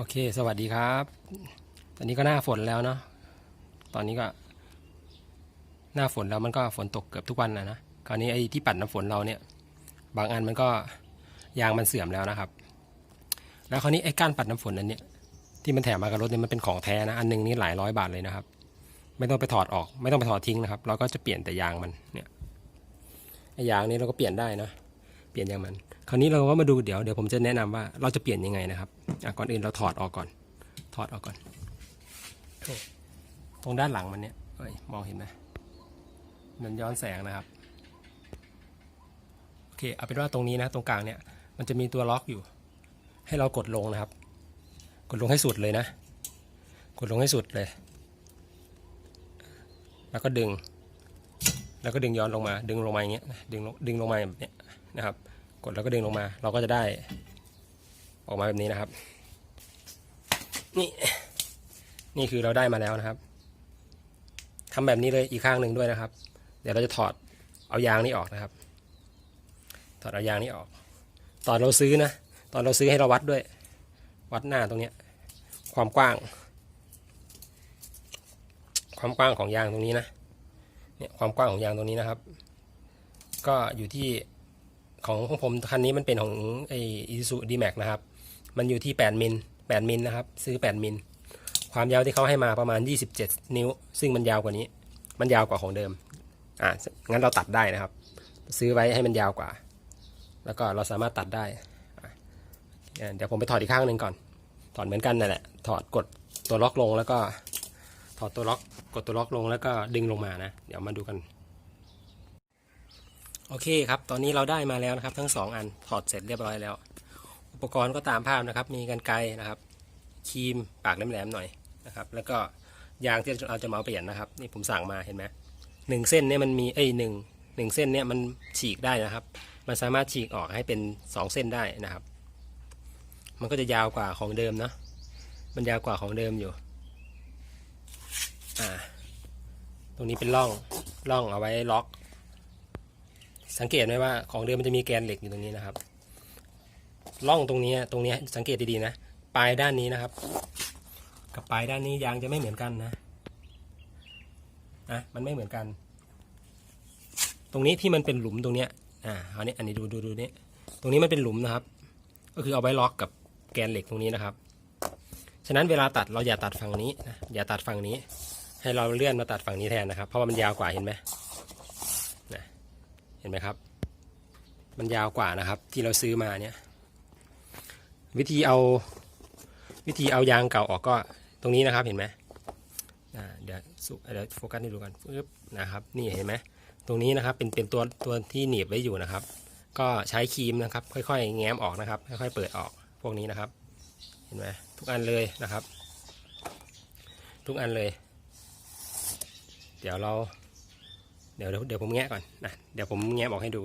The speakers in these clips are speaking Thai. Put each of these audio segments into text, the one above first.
โอเค สวัสดีครับ ตอนนี้ก็หน้าฝนแล้วเนาะ ตอนนี้ก็ หน้าฝนแล้วมันก็ฝนตกเกือบทุกวันนะนะ คราวนี้ไอ้ที่ปัดน้ำฝนเราเนี่ย บางอันมันก็ยางมันเสื่อมแล้วนะครับ แล้วคราวนี้ไอ้ก้านปัดน้ำฝนอันเนี้ยที่มันแถมมากับรถเนี่ยมันเป็นของแท้นะ อันหนึงนี่หลายร้อยบาทเลยนะครับ ไม่ต้องไปถอดออก ไม่ต้องไปถอดทิ้งนะครับ เราก็จะเปลี่ยนแต่ยางมันเนี่ย ไอ้ยางนี้เราก็เปลี่ยนได้นะ เปลี่ยนอย่างมัน คราวนี้เราก็มาดูเดี๋ยวเดี๋ยวผมจะแนะนำว่าเราจะเปลี่ยนยังไงนะครับก่อนอื่นเราถอดออกก่อน ถอดออกก่อน ตรงด้านหลังมันเนี่ยอยมองเห็นไหมมันย้อนแสงนะครับโอเคเอาเป็นว่าตรงนี้นะตรงกลางเนี่ยมันจะมีตัวล็อกอยู่ ให้เรากดลงนะครับ กดลงให้สุดเลยนะ กดลงให้สุดเลย แล้วก็ดึง แล้วก็ดึงย้อนลงมา ดึงลงมาอย่างเงี้ยดึงลงดึงลงมาแบบเนี้ย นะครับ กดแล้วก็ดึงลงมา เราก็จะได้ ออกมาแบบนี้นะครับ นี่ นี่คือเราได้มาแล้วนะครับทำแบบนี้เลยอีกข้างหนึ่งด้วยนะครับ เดี๋ยวเราจะถอดเอายางนี้ออกนะครับ ถอดเอายางนี้ออก ตอนเราซื้อนะ ตอนเราซื้อให้เราวัดด้วย วัดหน้าตรงเนี้ย ความกว้าง ความกว้างของยางตรงนี้นะ เนี่ยความกว้างของยางตรงนี้นะครับ ก็อยู่ที่ ของของผมคันนี้มันเป็นของไออีซูดีแม็กนะครับ มันอยู่ที่ 8 มิล 8 มิลนะครับ ซื้อ 8 มิล ความยาวที่เขาให้มาประมาณ 27 นิ้ว ซึ่งมันยาวกว่านี้ มันยาวกว่าของเดิม อ่างั้นเราตัดได้นะครับ ซื้อไว้ให้มันยาวกว่า แล้วก็เราสามารถตัดได้อะเดี๋ยวผมไปถอดอีกข้างหนึ่งก่อน ถอดเหมือนกันนั่นแหละ ถอดกดตัวล็อกลงแล้วก็ ถอดตัวล็อก กดตัวล็อกลงแล้วก็ดึงลงมานะ เดี๋ยวมาดูกัน โอเคครับ ตอนนี้เราได้มาแล้วนะครับ ทั้งสองอันถอดเสร็จเรียบร้อยแล้ว อุปกรณ์ก็ตามภาพนะครับ มีกันไกนะครับครีมปากแหลมๆหน่อยนะครับ แล้วก็ยางที่เราจะมาเปลี่ยนนะครับ นี่ผมสั่งมาเห็นไหมหนึ่งเส้นเนี่ยมันมีเอ้ยหนึ่งหนึ่งเส้นเนี่ยมันฉีกได้นะครับ มันสามารถฉีกออกให้เป็นสองเส้นได้นะครับ มันก็จะยาวกว่าของเดิมนะมันยาวกว่าของเดิมอยู่อ่าตรงนี้เป็นร่องร่องเอาไว้ล็อก สังเกตไหมว่าของเดิมมันจะมีแกนเหล็กอยู่ตรงนี้นะครับร่องตรงนี้ตรงนี้สังเกตดีๆนะปลายด้านนี้นะครับ กับปลายด้านนี้ยางจะไม่เหมือนกันนะนะมันไม่เหมือนกัน ตรงนี้ที่มันเป็นหลุมตรงเนี้ยอ่าอันนี้ยอันนี้ดูดูดูนี่ตรงนี้มันเป็นหลุมนะครับ ก็คือเอาไว้ล็อกกับแกนเหล็กตรงนี้นะครับ ฉะนั้นเวลาตัดเราอย่าตัดฝั่งนี้นะอย่าตัดฝั่งนี้ ให้เราเลื่อนมาตัดฝั่งนี้แทนนะครับ เพราะว่ามันยาวกว่าเห็นไหม เห็นไหมครับ มันยาวกว่านะครับ ที่เราซื้อมาเนี่ย วิธีเอา วิธีเอายางเก่าออกก็ตรงนี้นะครับเห็นไหมเดี๋ยวสุเดี๋ยวโฟกัสให้ดูกันปึ๊บนะครับนี่เห็นไหมตรงนี้นะครับเป็นเป็นตัวตัวที่หนีบไว้อยู่นะครับ ก็ใช้ครีมนะครับ ค่อยๆ แง้มออกนะครับ ค่อยๆ เปิดออกพวกนี้นะครับ เห็นไหมทุกอันเลยนะครับ ทุกอันเลย เดี๋ยวเรา เดี๋ยวเดี๋ยวผมแงะก่อนนะเดี๋ยวผมแงะออกให้ดู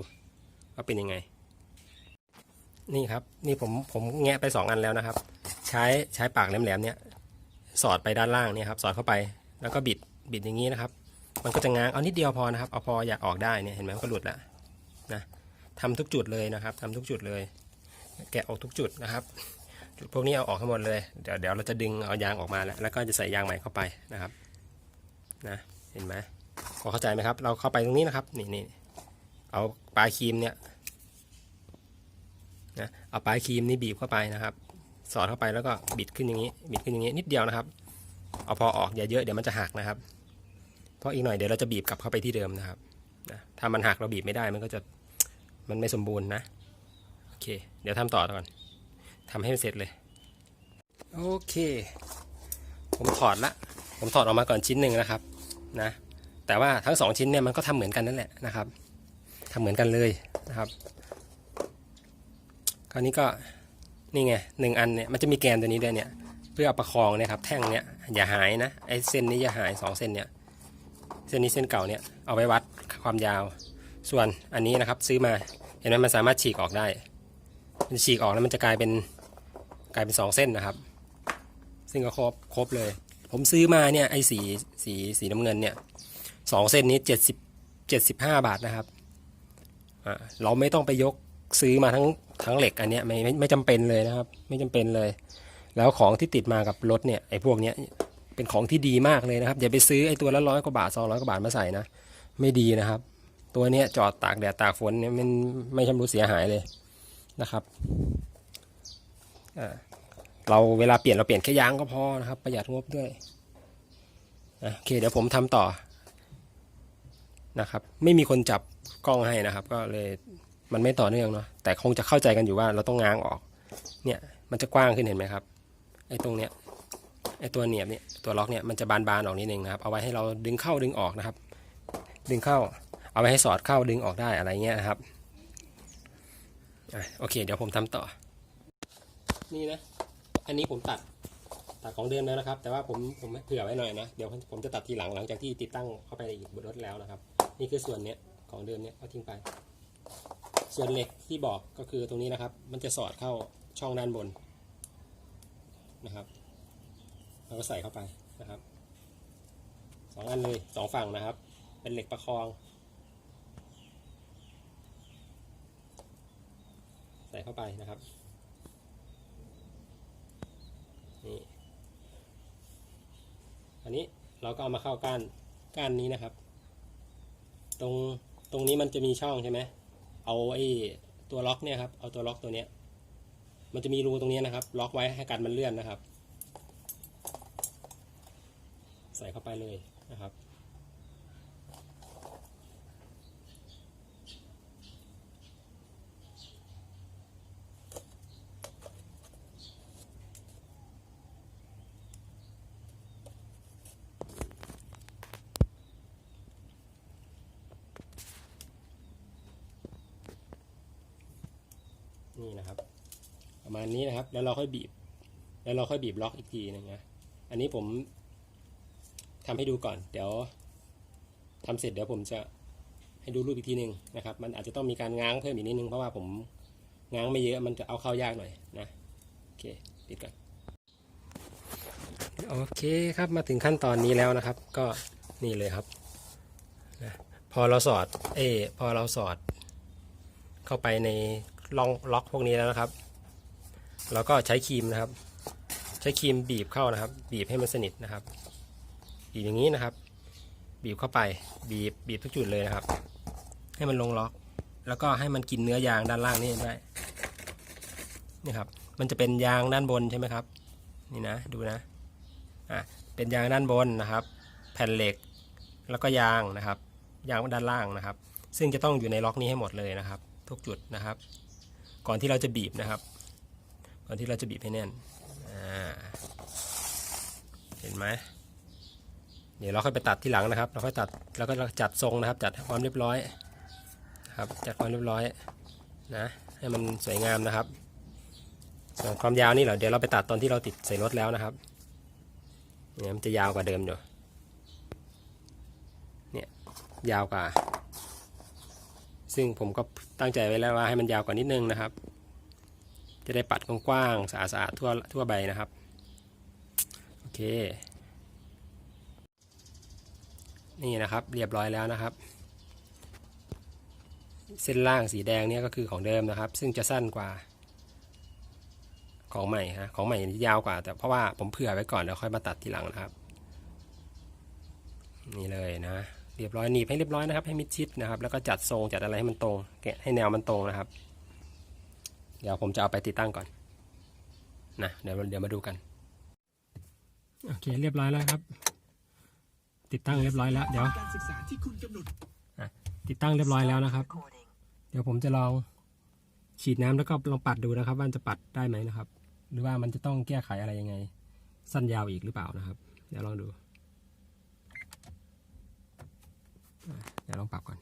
ว่าเป็นยังไง นี่ครับ นี่ผมผมแงะไปสองอันแล้วนะครับ ใช้ใช้ปากแหลมๆเนี่ย สอดไปด้านล่างเนี่ยครับ สอดเข้าไปแล้วก็บิดบิดอย่างนี้นะครับ มันก็จะง้างเอานิดเดียวพอนะครับ เอาพออยากออกได้เนี่ยเห็นไหมมันก็หลุดแล้วนะทำทุกจุดเลยนะครับทำทุกจุดเลย แกะออกทุกจุดนะครับ จุดพวกนี้เอาออกให้งหมดเลยเดี๋ยวเดี๋ยวเราจะดึงเอายางออกมาแล้วแล้วก็จะใส่ยางใหม่เข้าไปนะครับ นะเห็นไหม พอเข้าใจไหมครับ เราเข้าไปตรงนี้นะครับ นี่นี่เอาปลายครีมเนี่ยนะเอาปลายครีมนี่บีบเข้าไปนะครับ สอดเข้าไปแล้วก็บิดขึ้นอย่างนี้ บิดขึ้นอย่างนี้นิดเดียวนะครับ เอาพอออกอย่าเยอะเดี๋ยวมันจะหักนะครับ เพราะอีกหน่อยเดี๋ยวเราจะบีบกลับเข้าไปที่เดิมนะครับนะถ้ามันหักเราบีบไม่ได้มันก็จะมันไม่สมบูรณ์นะโอเค เดี๋ยวทำต่อก่อนทำให้มันเสร็จเลยโอเค ผมถอดละ ผมถอดออกมาก่อนชิ้นหนึ่งนะครับ นะ แต่ว่าทั้งสองชิ้นเนี่ยมันก็ทำเหมือนกันนั่นแหละนะครับทำเหมือนกันเลยนะครับคราวนี้ก็นี่ไงหนึ่งอันเนี่ยมันจะมีแกนตัวนี้ด้วยเนี่ยเพื่อเอาประคองนี่ยครับแท่งเนี่ยอย่าหายนะไอ้เส้นนี้อย่าหายสองเส้นเนี่ยเส้นนี้เส้นเก่าเนี่ยเอาไว้วัดความยาว ส่วนอันนี้นะครับซื้อมาเห็นไหมมันสามารถฉีกออกได้มันฉีกออกแล้วมันจะกลายเป็นกลายเป็นสองเส้นนะครับ ซึ่งก็ครบครบเลย ผมซื้อมาเนี่ยไอ้สีสีสีน้ำเงินเนี่ย สองเส้นนี้เจ็ดสิบเจ็ดสิบห้าบาทนะครับเราไม่ต้องไปยกซื้อมาทั้งทั้งเหล็กอันเนี้ยไม่ไม่ไม่จำเป็นเลยนะครับ ไม่จำเป็นเลย แล้วของที่ติดมากับรถเนี่ยไอ้พวกเนี้ยเป็นของที่ดีมากเลยนะครับอย่าไปซื้อไอ้ตัวละร้อยกว่าบาทสองร้อยกว่าบาทมาใส่นะไม่ดีนะครับ ตัวเนี้ยจอดตากแดดตากฝนเนี่ยมันไม่ชำรุดเสียหายเลยนะครับเราเวลาเปลี่ยนเราเปลี่ยนแค่ยางก็พอนะครับ ประหยัดงบด้วยโอเคเดี๋ยวผมทำต่อ นะครับ ไม่มีคนจับกล้องให้นะครับ ก็เลยมันไม่ต่อเนื่องเนาะแต่คงจะเข้าใจกันอยู่ว่าเราต้องง้างออก เนี่ยมันจะกว้างขึ้นเห็นไหมครับไอ้ตรงเนี้ยไอ้ตัวเหนียบเนี่ยตัวล็อกเนี่ยมันจะบานๆออกนิดนึงนะครับ เอาไว้ให้เราดึงเข้าดึงออกนะครับ ดึงเข้า เอาไว้ให้สอดเข้าดึงออกได้อะไรเงี้ยนะครับอโอเค เดี๋ยวผมทำต่อ นี่นะ อันนี้ผมตัดตัดของเดิมแล้วนะครับ แต่ว่าผมผมเผื่อไว้หน่อยนะ เดี๋ยวผมจะตัดทีหลังหลังจากที่ติดตั้งเข้าไปในอีกบนรถแล้วนะครับ นี่คือส่วนเนี้ยของเดิมเนี้ยเอาทิ้งไป ส่วนเหล็กที่บอกก็คือตรงนี้นะครับ มันจะสอดเข้าช่องด้านบนนะครับแล้วก็ใส่เข้าไปนะครับสองอันเลยสองฝั่งนะครับ เป็นเหล็กประคอง ใส่เข้าไปนะครับนี่อันนี้เราก็เอามาเข้าก้านก้านนี้นะครับ ตรงตรงนี้มันจะมีช่องใช่ไหมเอาไอ้ตัวล็อกเนี่ยครับ เอาตัวล็อกตัวเนี้ย มันจะมีรูตรงนี้นะครับ ล็อกไว้ให้กันมันเลื่อนนะครับ ใส่เข้าไปเลยนะครับ นี่นะครับ ประมาณนี้นะครับ แล้วเราค่อยบีบ แล้วเราค่อยบีบล็อกอีกทีนึงนะอันนี้ผมทำให้ดูก่อน เดี๋ยวทำเสร็จเดี๋ยวผมจะให้ดูรูปอีกทีหนึ่งนะครับ มันอาจจะต้องมีการง้างเพิ่มอีกนิดนึงเพราะว่าผมง้างไม่เยอะมันจะเอาเข้ายากหน่อยนะโอเคปิดก่อนโอเคครับมาถึงขั้นตอนนี้แล้วนะครับ ก็นี่เลยครับนะพอเราสอดเออพอเราสอดเข้าไปใน ล็อกล็อกพวกนี้แล้วนะครับ เราก็ใช้ครีมนะครับ ใช้ครีมบีบเข้านะครับ บีบให้มันสนิทนะครับ บีบอย่างนี้นะครับ บีบเข้าไป บีบบีบทุกจุดเลยนะครับ ให้มันลงล็อก แล้วก็ให้มันกินเนื้อยางด้านล่างนี่ได้นี่ครับ มันจะเป็นยางด้านบนใช่ไหมครับ นี่นะ ดูนะ อะ เป็นยางด้านบนนะครับ แผ่นเหล็ก แล้วก็ยางนะครับ ยางด้านล่างนะครับ ซึ่งจะต้องอยู่ในล็อกนี้ให้หมดเลยนะครับ ทุกจุดนะครับ ก่อนที่เราจะบีบนะครับ ก่อนที่เราจะบีบให้แน่นเห็นไหมเดี๋ยวเราค่อยไปตัดที่หลังนะครับ เราค่อยตัดแล้วก็จัดทรงนะครับ จัดความเรียบร้อยครับจัดความเรียบร้อยนะให้มันสวยงามนะครับส่วนความยาวนี่เหรอเดี๋ยวเราไปตัดตอนที่เราติดใส่รถแล้วนะครับเนี่ยมันจะยาวกว่าเดิมอยู่เนี่ยยาวกว่า ซึ่งผมก็ตั้งใจไว้แล้วว่าให้มันยาวกว่านิดนึงนะครับ จะได้ปัดกว้างๆสะอาดๆทั่วทั่วใบนะครับ โอเค นี่นะครับเรียบร้อยแล้วนะครับ เส้นล่างสีแดงเนี่ยก็คือของเดิมนะครับ ซึ่งจะสั้นกว่า ของใหม่ฮะของใหม่ยาวกว่า แต่เพราะว่าผมเผื่อไว้ก่อนแล้วค่อยมาตัดทีหลังนะครับ นี่เลยนะ เรียบร้อยหนีบให้เรียบร้อยนะครับ ให้มิดชิดนะครับ แล้วก็จัดทรงจัดอะไรให้มันตรงแกะให้แนวมันตรงนะครับ เดี๋ยวผมจะเอาไปติดตั้งก่อนนะเดี๋ยวเดี๋ยวมาดูกันโอเคเรียบร้อยแล้วครับ ติดตั้งเรียบร้อยแล้วเดี๋ยวติดตั้งเรียบร้อยแล้วนะครับ เดี๋ยวผมจะลองฉีดน้ำแล้วก็ลองปัดดูนะครับว่าจะปัดได้ไหมนะครับ หรือว่ามันจะต้องแก้ไขอะไรยังไง สั้นยาวอีกหรือเปล่านะครับ เดี๋ยวลองดูอะเดี๋ยวลองปรับก่อน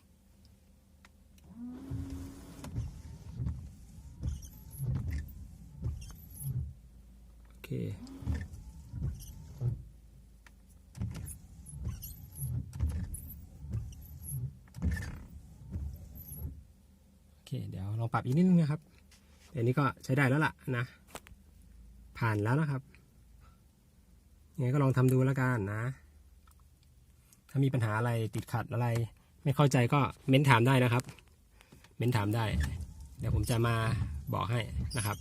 โอเคโอเค เดี๋ยวลองปรับอีกนิดนึงนะครับเดี๋ยวนี้ก็ใช้ได้แล้วล่ะนะ ผ่านแล้วนะครับยังไงก็ลองทำดูแล้วกันนะ ถ้ามีปัญหาอะไรติดขัดอะไร ไม่เข้าใจก็เม้นถามได้นะครับ เม้นถามได้ เดี๋ยวผมจะมาบอกให้นะครับ